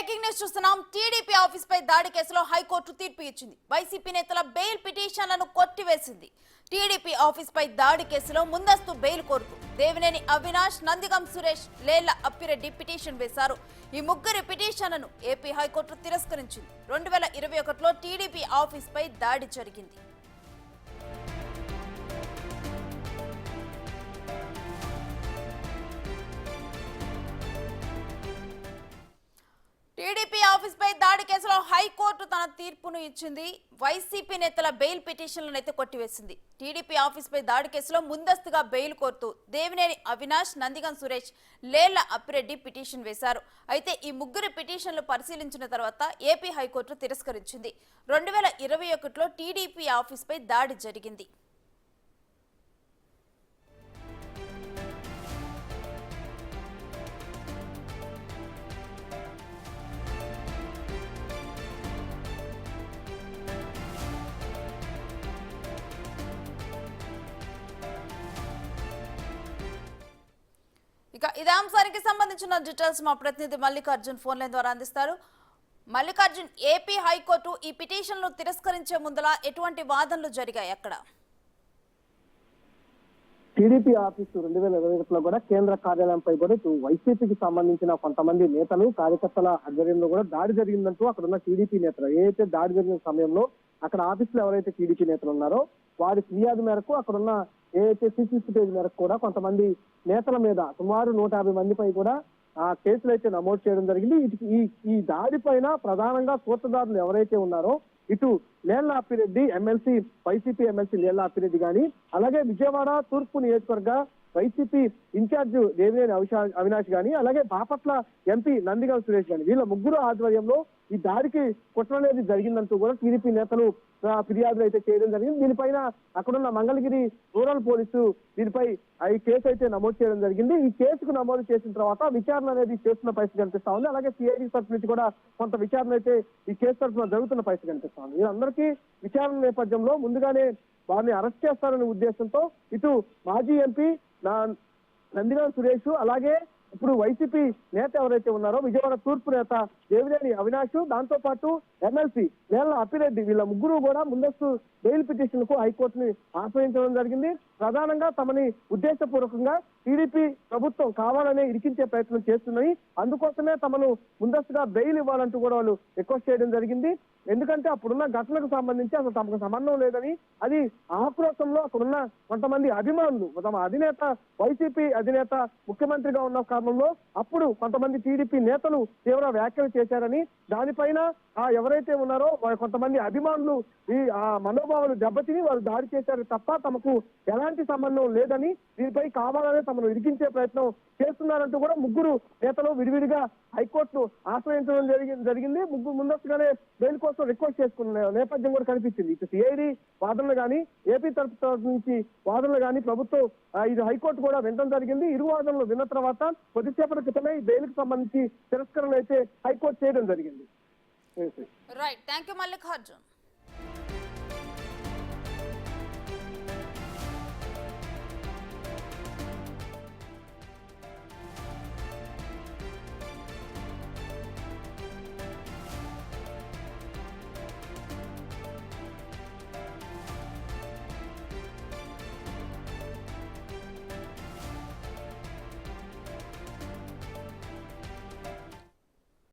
Breaking news చూస్తున్నాం. TDP office పై దాడి కేసులో హైకోర్టు తీర్పు ఇచ్చింది. వైసీపీ నేతల బెయిల్ పిటిషన్లను కొట్టివేసింది. టీడీపీ ఆఫీస్ పై దాడి కేసులో ముందస్తు బెయిల్ కోరుతూ దేవినేని అవినాష్ నందిగం సురేష్ లేళ్ళ అప్పిరెడ్డి పిటిషన్ వేశారు. ఈ ముగ్గురి పిటిషన్లను ఏపీ హైకోర్టు తిరస్కరించింది. రెండు వేల ఇరవై ఒకటిలో టీడీపీ ఆఫీస్ పై దాడి జరిగింది. టీడీపీ ఆఫీస్ పై దాడి కేసులో హైకోర్టు తన తీర్పును ఇచ్చింది. వైసీపీ నేతల బెయిల్ పిటిషన్లను అయితే కొట్టివేసింది. టీడీపీ ఆఫీస్ పై దాడి కేసులో ముందస్తుగా బెయిల్ కోరుతూ దేవినేని అవినాష్ నందిగం సురేష్ లేళ్ళ అప్పిరెడ్డి పిటిషన్ వేశారు. అయితే ఈ ముగ్గురు పిటిషన్లు పరిశీలించిన తర్వాత ఏపీ హైకోర్టు తిరస్కరించింది. రెండు వేల ఇరవై ఒకటిలో టీడీపీ ఆఫీస్ పై దాడి జరిగింది. ఇదే అంశానికి సంబంధించిన డీటెయిల్స్ మా ప్రతినిధి మల్లికార్జున్ ఫోన్ లైన్ ద్వారా అందిస్తారు. మల్లికార్జున్ ఏపీ హైకోర్టు ఈ పిటిషన్ను తిరస్కరించే ముందల ఎటువంటి వాదనలు జరిగాయి అక్కడ? టీడీపీ ఆఫీసు రెండు వేల ఇరవై ఒకటిలో కూడా కేంద్ర కార్యాలయంపై కూడా ఇటు వైసీపీకి సంబంధించిన కొంతమంది నేతలు కార్యకర్తల ఆధ్వర్యంలో కూడా దాడి జరిగిందంటూ అక్కడ ఉన్న టీడీపీ నేతలు. ఏదైతే దాడి జరిగిన సమయంలో అక్కడ ఆఫీసులో ఎవరైతే టీడీపీ నేతలు ఉన్నారో వారి ఫిర్యాదు మేరకు అక్కడ ఉన్న ఏదైతే సీసీ ఫుటేజ్ మేరకు కూడా కొంతమంది నేతల మీద సుమారు నూట యాభై మందిపై కూడా ఆ కేసులు అయితే నమోదు చేయడం జరిగింది. ఇటు- ఈ ఈ దాడి పైన ప్రధానంగా సూత్రధారులు ఎవరైతే ఉన్నారో ఇటు Lella Appireddy MLC YCP MLC Lella Appireddy గాని అలాగే విజయవాడ తూర్పు నియోజకవర్గ వైసీపీ ఇన్ఛార్జ్ దేవినేని అవిశా- అవినాష్ గాని అలాగే బాపట్ల ఎంపీ నందిగం సురేష్ గాని వీళ్ళ ముగ్గురు ఆధ్వర్యంలో ఈ దాడికి కుట్ర అనేది జరిగిందంటూ కూడా టీడీపీ నేతలు ఆ, ఫిర్యాదులు అయితే చేయడం జరిగింది. దీనిపైన అక్కడున్న మంగళగిరి రూరల్ పోలీసు దీనిపై ఆ, ఈ కేసు అయితే నమోదు చేయడం జరిగింది. ఈ కేసుకు నమోదు చేసిన తర్వాత విచారణ అనేది చేస్తున్న పరిస్థితి కనిపిస్తా ఉంది. అలాగే సిఐడి తరఫు నుంచి కూడా కొంత విచారణ అయితే ఈ కేసు తరఫున జరుగుతున్న పరిస్థితి కనిపిస్తా ఉంది. వీరందరికీ విచారణ నేపథ్యంలో ముందుగానే వారిని అరెస్ట్ చేస్తారనే ఉద్దేశంతో ఇటు మాజీ ఎంపీ నా నందిగాం సురేష్ అలాగే ఇప్పుడు వైసీపీ నేత ఎవరైతే ఉన్నారో విజయవాడ తూర్పు నేత దేవినేని అవినాష్ దాంతో పాటు ఎమ్మెల్సీ నేల అప్పిరెడ్డి వీళ్ళ ముగ్గురు కూడా ముందస్తు బెయిల్ పిటిషన్కు హైకోర్టుని ఆశ్రయించడం జరిగింది. ప్రధానంగా తమని ఉద్దేశపూర్వకంగా టీడీపీ ప్రభుత్వం కావాలనే ఇరికించే ప్రయత్నం చేస్తున్నాయి అందుకోసమే తమను ముందస్తుగా బెయిల్ ఇవ్వాలంటూ కూడా వాళ్ళు రిక్వెస్ట్ చేయడం జరిగింది. ఎందుకంటే అప్పుడున్న ఘటనకు సంబంధించి అసలు తమకు సంబంధం లేదని అది ఆక్రోశంలో అక్కడున్న కొంతమంది అభిమానులు తమ అధినేత వైసీపీ అధినేత ముఖ్యమంత్రిగా ఉన్న కారణంలో అప్పుడు కొంతమంది టీడీపీ నేతలు తీవ్ర వ్యాఖ్యలు చేశారని దానిపైన ఆ ఎవరైతే ఉన్నారో వారి కొంతమంది అభిమానులు ఈ ఆ మనోభావాలు దెబ్బతిని వారు దాడి చేశారు తప్ప తమకు ఎలాంటి సంబంధం లేదని దీనిపై కావాలనే తమను ఇరికించే ప్రయత్నం చేస్తున్నారంటూ కూడా ముగ్గురు నేతలు విడివిడిగా హైకోర్టును ఆశ్రయించడం జరిగింది. ముగ్గురు ముందస్తుగానే బెయిల్ కోసం రిక్వెస్ట్ చేసుకున్న నేపథ్యం కూడా కనిపించింది. ఇటు సిఐడి వాదనలు కానీ ఏపీ తరపు నుంచి వాదనలు కానీ ప్రభుత్వం ఇది హైకోర్టు కూడా వినడం జరిగింది. ఇరు వాదనలు విన్న తర్వాత కొద్దిసేపటి క్రితమే ఈ బెయిల్కి సంబంధించి తిరస్కరణ అయితే హైకోర్టు చేయడం జరిగింది. Right thank you Mallikarjun